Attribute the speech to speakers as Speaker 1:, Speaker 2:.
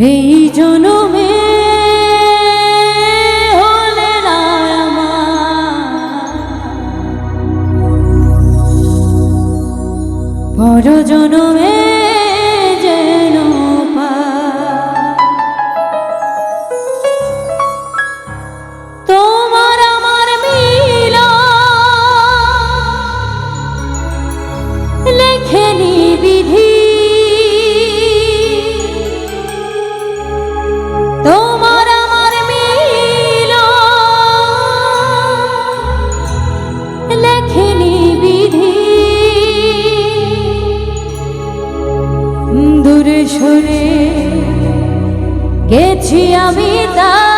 Speaker 1: এই জনমে হলে পর জনমে গেছি আমি তা